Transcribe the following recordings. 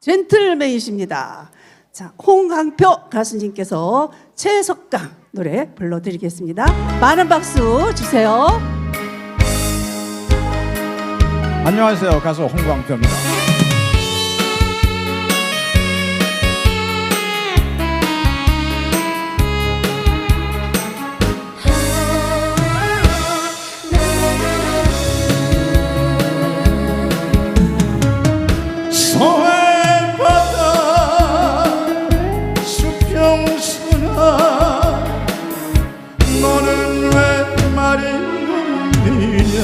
젠틀맨이십니다. 자, 홍강표 가수님께서 최석강 노래 불러드리겠습니다. 많은 박수 주세요. 안녕하세요. 가수 홍광표입니다. 없느냐.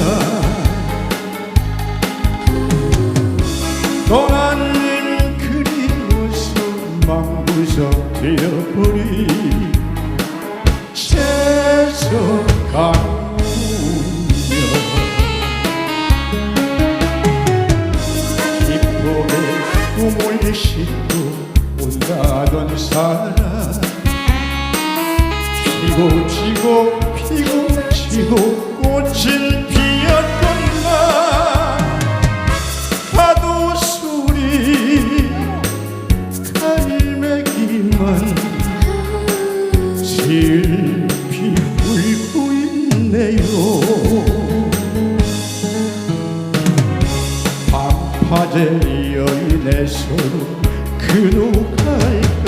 떠나님 그리워서 망부서 되어버리 기쁨의 꿈을 싣고 온다던 사람. 피고 지고 피고 지고 꽃은 피었건만 파도 소리 갈매기만 슬피 울고 있네요. 밤파제 여인의 서로 그누 갈까?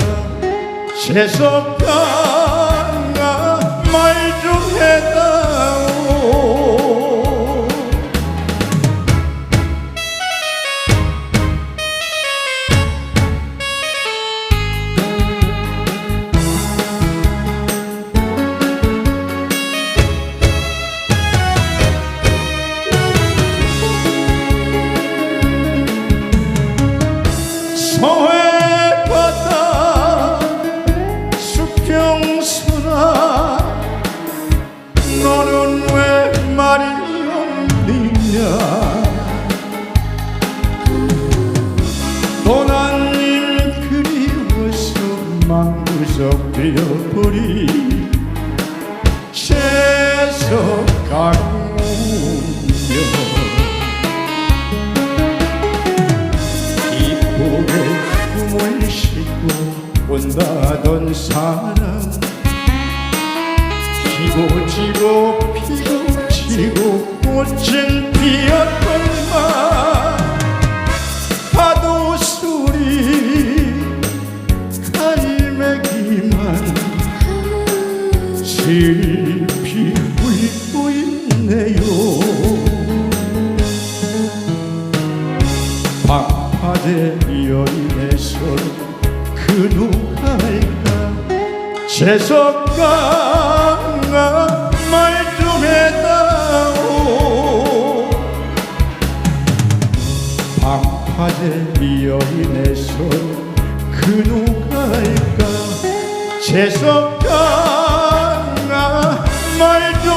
재석가가 망구석 되어버리 채석가우며 이쁘게 꿈을 싣고 온다던 사람 피고 지고 피고 지고 꽃은 피었건만 슬피 울고 있네요. 방파제 여인의 손 그누 갈까? 재석가가 말좀 해다오. 방파제 여인의 손 그누 갈까? 재석가 my.